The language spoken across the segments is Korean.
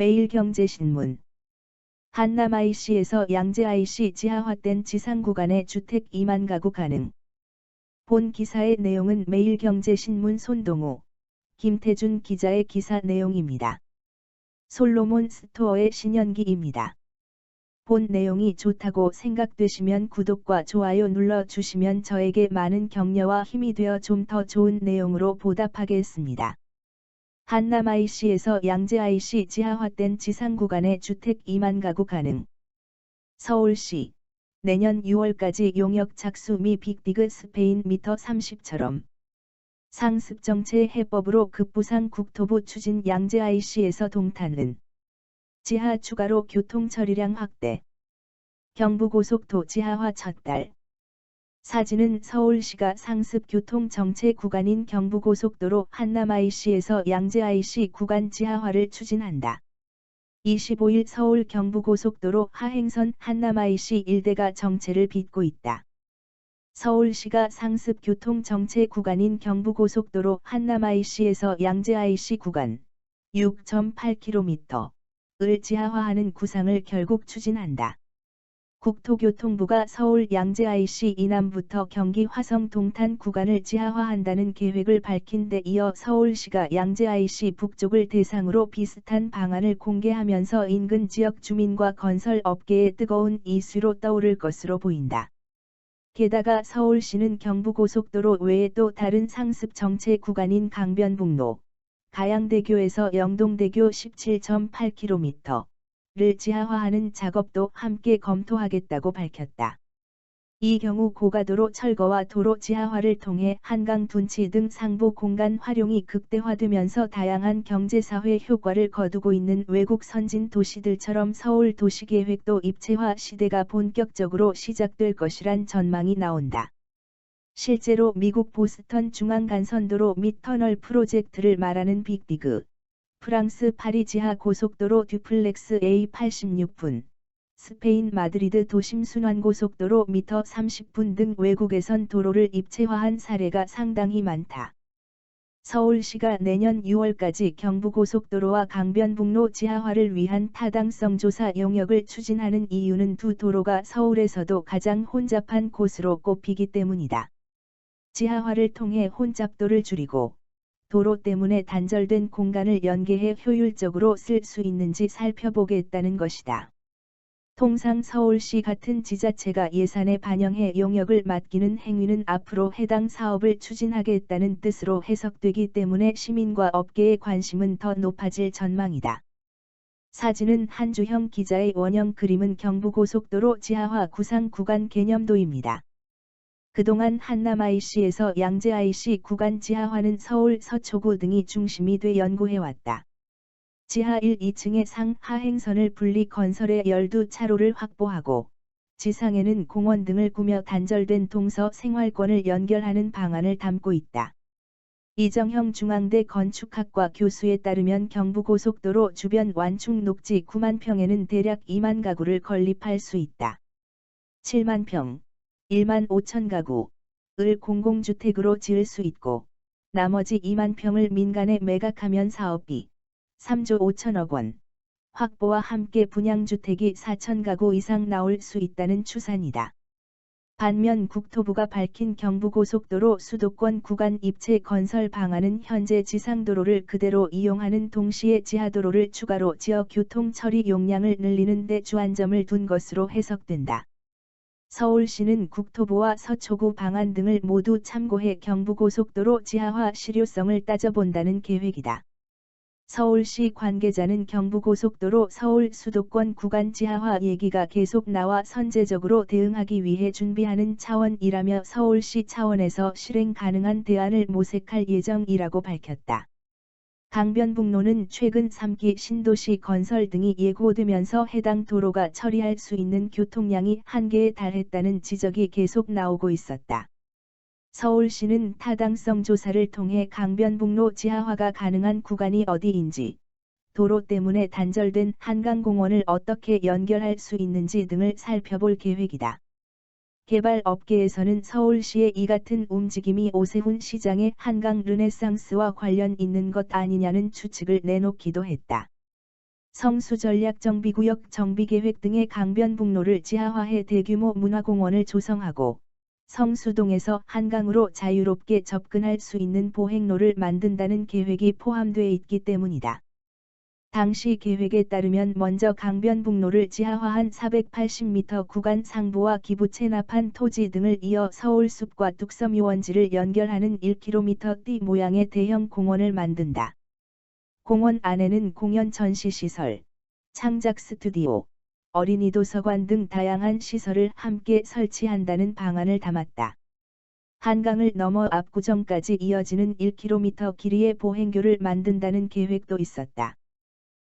매일경제신문 한남 IC에서 양재 IC 지하화된 지상 구간의 주택 2만 가구 가능. 본 기사의 내용은 매일경제신문 손동우, 김태준 기자의 기사 내용입니다. 솔로몬 스토어의 신현기입니다. 본 내용이 좋다고 생각되시면 구독과 좋아요 눌러 주시면 저에게 많은 격려와 힘이 되어 좀 더 좋은 내용으로 보답하겠습니다. 한남 IC에서 양재 IC 지하화된 지상 구간의 주택 2만 가구 가능. 서울시 내년 6월까지 용역 착수 미 빅디그 스페인 미터 30처럼 상습 정체 해법으로 급부상 국토부 추진 양재 IC에서 동탄은 지하 추가로 교통 처리량 확대. 경부고속도 지하화 첫달. 사진은 서울시가 상습 교통 정체 구간인 경부고속도로 한남 IC에서 양재 IC 구간 지하화를 추진한다. 25일 서울 경부고속도로 하행선 한남 IC 일대가 정체를 빚고 있다. 서울시가 상습 교통 정체 구간인 경부고속도로 한남 IC에서 양재 IC 구간 6.8km을 지하화하는 구상을 결국 추진한다. 국토교통부가 서울 양재 IC 이남부터 경기 화성 동탄 구간을 지하화한다는 계획을 밝힌 데 이어 서울시가 양재 IC 북쪽을 대상으로 비슷한 방안을 공개하면서 인근 지역 주민과 건설 업계의 뜨거운 이슈로 떠오를 것으로 보인다. 게다가 서울시는 경부고속도로 외에 또 다른 상습 정체 구간인 강변북로, 가양대교에서 영동대교 17.8km, 를 지하화하는 작업도 함께 검토하겠다고 밝혔다. 이 경우 고가도로 철거와 도로 지하화를 통해 한강 둔치 등 상부 공간 활용이 극대화되면서 다양한 경제사회 효과를 거두고 있는 외국 선진 도시들처럼 서울 도시계획도 입체화 시대가 본격적으로 시작될 것이란 전망이 나온다. 실제로 미국 보스턴 중앙간선도로 및 터널 프로젝트를 말하는 빅디그 프랑스 파리 지하 고속도로 듀플렉스 A86분, 스페인 마드리드 도심 순환고속도로 미터 30분 등 외국에선 도로를 입체화한 사례가 상당히 많다. 서울시가 내년 6월까지 경부고속도로와 강변북로 지하화를 위한 타당성 조사 용역을 추진하는 이유는 두 도로가 서울에서도 가장 혼잡한 곳으로 꼽히기 때문이다. 지하화를 통해 혼잡도를 줄이고 도로 때문에 단절된 공간을 연계해 효율적으로 쓸 수 있는지 살펴보겠다는 것이다. 통상 서울시 같은 지자체가 예산에 반영해 용역을 맡기는 행위는 앞으로 해당 사업을 추진하겠다는 뜻으로 해석되기 때문에 시민과 업계의 관심은 더 높아질 전망이다. 사진은 한주형 기자의 원형 그림은 경부고속도로 지하화 구상 구간 개념도입니다. 그동안 한남 IC에서 양재 IC 구간 지하화는 서울 서초구 등이 중심이 돼 연구해왔다. 지하 1, 2층의 상 하행선을 분리 건설해 12차로를 확보하고 지상에는 공원 등을 꾸며 단절된 동서 생활권을 연결하는 방안을 담고 있다. 이정형 중앙대 건축학과 교수에 따르면 경부고속도로 주변 완충 녹지 9만 평에는 대략 2만 가구를 건립할 수 있다. 7만 평, 1만 5천 가구을 공공주택으로 지을 수 있고 나머지 2만 평을 민간에 매각하면 사업비 3조 5천억 원 확보와 함께 분양주택이 4천 가구 이상 나올 수 있다는 추산이다. 반면 국토부가 밝힌 경부고속도로 수도권 구간 입체 건설 방안은 현재 지상도로를 그대로 이용하는 동시에 지하도로를 추가로 지역 교통 처리 용량을 늘리는 데 주안점을 둔 것으로 해석된다. 서울시는 국토부와 서초구 방안 등을 모두 참고해 경부고속도로 지하화 실효성을 따져본다는 계획이다. 서울시 관계자는 경부고속도로 서울 수도권 구간 지하화 얘기가 계속 나와 선제적으로 대응하기 위해 준비하는 차원이라며 서울시 차원에서 실행 가능한 대안을 모색할 예정이라고 밝혔다. 강변북로는 최근 3기 신도시 건설 등이 예고되면서 해당 도로가 처리할 수 있는 교통량이 한계에 달했다는 지적이 계속 나오고 있었다. 서울시는 타당성 조사를 통해 강변북로 지하화가 가능한 구간이 어디인지, 도로 때문에 단절된 한강공원을 어떻게 연결할 수 있는지 등을 살펴볼 계획이다. 개발 업계에서는 서울시의 이 같은 움직임이 오세훈 시장의 한강 르네상스와 관련 있는 것 아니냐는 추측을 내놓기도 했다. 성수전략정비구역 정비계획 등의 강변북로를 지하화해 대규모 문화공원을 조성하고 성수동에서 한강으로 자유롭게 접근할 수 있는 보행로를 만든다는 계획이 포함되어 있기 때문이다. 당시 계획에 따르면 먼저 강변북로를 지하화한 480m 구간 상부와 기부 체납한 토지 등을 이어 서울숲과 뚝섬 유원지를 연결하는 1km 띠 모양의 대형 공원을 만든다. 공원 안에는 공연 전시시설, 창작 스튜디오, 어린이 도서관 등 다양한 시설을 함께 설치한다는 방안을 담았다. 한강을 넘어 압구정까지 이어지는 1km 길이의 보행교를 만든다는 계획도 있었다.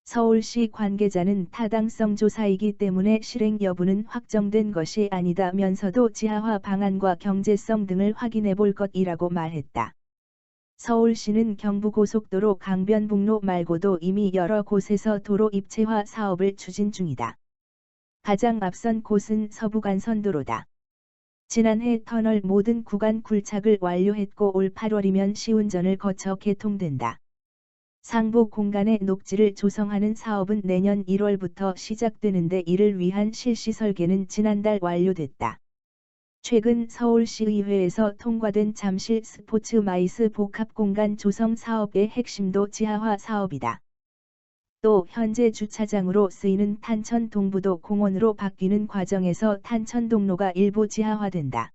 서울시 관계자는 타당성 조사이기 때문에 실행 여부는 확정된 것이 아니다면서도 지하화 방안과 경제성 등을 확인해 볼 것이라고 말했다. 서울시는 경부고속도로 강변북로 말고도 이미 여러 곳에서 도로 입체화 사업을 추진 중이다. 가장 앞선 곳은 서부간선도로다. 지난해 터널 모든 구간 굴착을 완료했고 올 8월이면 시운전을 거쳐 개통된다. 상부 공간의 녹지를 조성하는 사업은 내년 1월부터 시작되는데 이를 위한 실시 설계는 지난달 완료됐다. 최근 서울시의회에서 통과된 잠실 스포츠 마이스 복합공간 조성 사업의 핵심도 지하화 사업이다. 또 현재 주차장으로 쓰이는 탄천 동부도 공원으로 바뀌는 과정에서 탄천 동로가 일부 지하화된다.